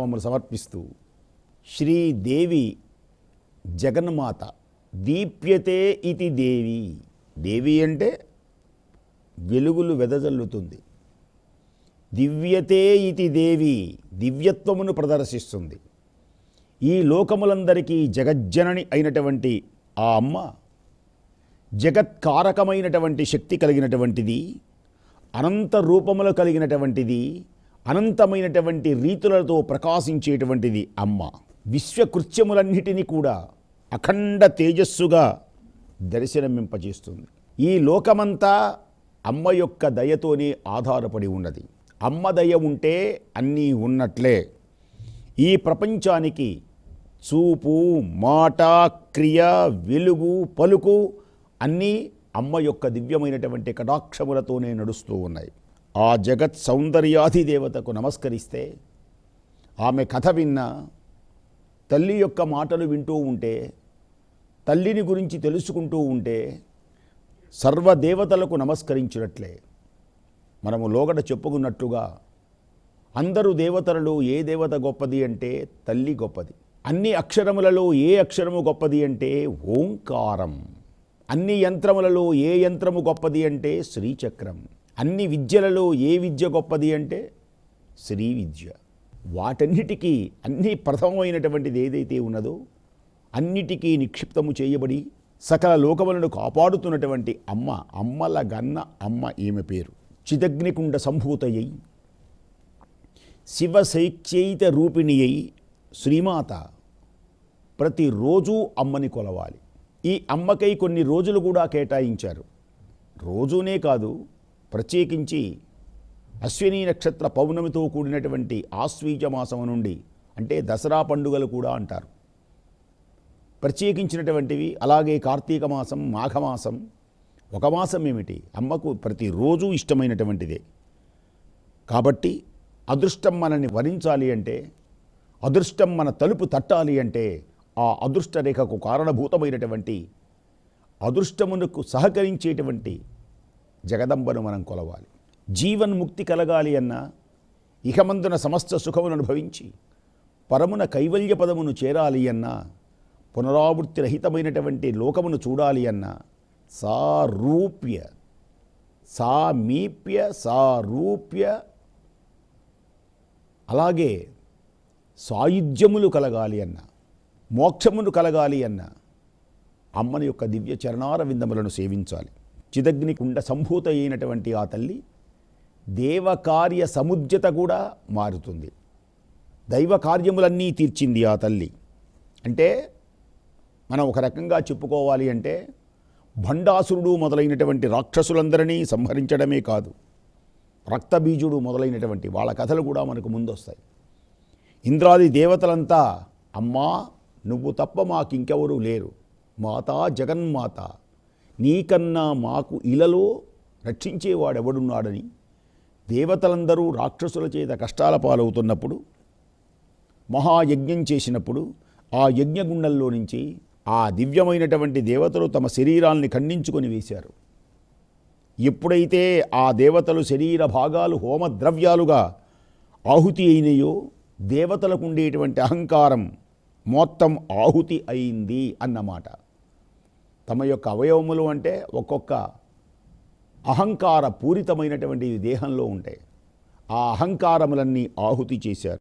మమ్మల్ని సమర్పిస్తూ శ్రీదేవి జగన్మాత దీప్యతే ఇది దేవి. దేవి అంటే వెలుగులు వెదజల్లుతుంది. దివ్యతే ఇది దేవి దివ్యత్వమును ప్రదర్శిస్తుంది. ఈ లోకములందరికీ జగజ్జనని అయినటువంటి ఆ అమ్మ జగత్కారకమైనటువంటి శక్తి కలిగినటువంటిది అనంత రూపములు కలిగినటువంటిది అనంతమైనటువంటి రీతులతో ప్రకాశించేటువంటిది అమ్మ. విశ్వకృత్యములన్నిటినీ కూడా అఖండ తేజస్సుగా దర్శనమింపజేస్తుంది. ఈ లోకమంతా అమ్మ యొక్క దయతోనే ఆధారపడి ఉన్నది. అమ్మ దయ ఉంటే అన్నీ ఉన్నట్లే. ఈ ప్రపంచానికి చూపు మాట క్రియ వెలుగు పలుకు అన్నీ అమ్మ యొక్క దివ్యమైనటువంటి కటాక్షములతోనే నడుస్తూ ఉన్నాయి. ఆ జగత్ సౌందర్యాధి దేవతకు నమస్కరిస్తే ఆమె కథ విన్నా తల్లి యొక్క మాటలు వింటూ ఉంటే తల్లిని గురించి తెలుసుకుంటూ ఉంటే సర్వదేవతలకు నమస్కరించినట్లే మనము లోగడ చెప్పుకున్నట్లుగా అందరు దేవతలలో ఏ దేవత గొప్పది అంటే తల్లి గొప్పది. అన్ని అక్షరములలో ఏ అక్షరము గొప్పది అంటే ఓంకారం. అన్ని యంత్రములలో ఏ యంత్రము గొప్పది అంటే శ్రీచక్రం. అన్ని విద్యలలో ఏ విద్య గొప్పది అంటే శ్రీ విద్య. వాటన్నిటికీ అన్ని ప్రథమమైనటువంటిది ఏదైతే ఉన్నదో అన్నిటికీ నిక్షిప్తము చేయబడి సకల లోకములను కాపాడుతున్నటువంటి అమ్మ అమ్మల గన్న అమ్మ ఈమె పేరు. చిదగ్నికుండ సంభూతయ్యి శివశైక్యైత రూపిణి అయి శ్రీమాత ప్రతిరోజు అమ్మని కొలవాలి. ఈ అమ్మకై కొన్ని రోజులు కూడా కేటాయించారు. రోజునే కాదు ప్రత్యేకించి అశ్విని నక్షత్ర పౌర్ణమితో కూడినటువంటి ఆశ్వీజ మాసం నుండి అంటే దసరా పండుగలు కూడా అంటారు. ప్రత్యేకించినటువంటివి అలాగే కార్తీక మాసం మాఘమాసం ఒక మాసం ఏమిటి? అమ్మకు ప్రతిరోజు ఇష్టమైనటువంటిదే. కాబట్టి అదృష్టం మనల్ని వరించాలి అంటే అదృష్టం మన తలుపు తట్టాలి అంటే ఆ అదృష్ట రేఖకు కారణభూతమైనటువంటి అదృష్టమునకు సహకరించేటువంటి జగదంబను మనం కొలవాలి. జీవన్ముక్తి కలగాలి అన్నా ఇహమందున సమస్త సుఖమును అనుభవించి పరమున కైవల్య పదమును చేరాలి అన్న పునరావృత్తి రహితమైనటువంటి లోకమును చూడాలి అన్నా సారూప్య సామీప్య సారూప్య అలాగే సాయుధ్యములు కలగాలి అన్న మోక్షమును కలగాలి అన్న అమ్మని యొక్క దివ్య చరణార విందములను సేవించాలి. చిదగ్ని కుండ సంభూత అయినటువంటి ఆ తల్లి దేవకార్య సముద్యత కూడా మారుతుంది. దైవ కార్యములన్నీ తీర్చింది ఆ తల్లి. అంటే మనం ఒక రకంగా చెప్పుకోవాలి అంటే భండాసురుడు మొదలైనటువంటి రాక్షసులందరినీ సంహరించడమే కాదు రక్తబీజుడు మొదలైనటువంటి వాళ్ళ కథలు కూడా మనకు ముందొస్తాయి. ఇంద్రాది దేవతలంతా అమ్మా నువ్వు తప్ప మాకింకెవరూ లేరు. మాతా జగన్మాత. నీకన్నా మాకు ఇలలో రక్షించేవాడెవడున్నాడని దేవతలందరూ రాక్షసుల చేత కష్టాల పాలవుతున్నప్పుడు మహాయజ్ఞం చేసినప్పుడు ఆ యజ్ఞగుండంలో నుంచి ఆ దివ్యమైనటువంటి దేవతలు తమ శరీరాల్ని ఖండించుకొని వేశారు. ఎప్పుడైతే ఆ దేవతలు శరీర భాగాలు హోమద్రవ్యాలుగా ఆహుతి అయినాయో దేవతలకు ఉండేటువంటి అహంకారం మొత్తం ఆహుతి అయింది అన్నమాట. తమ యొక్క అవయవములు అంటే ఒక్కొక్క అహంకార పూరితమైనటువంటి దేహంలో ఉంటాయి ఆ అహంకారములన్నీ ఆహుతి చేశారు.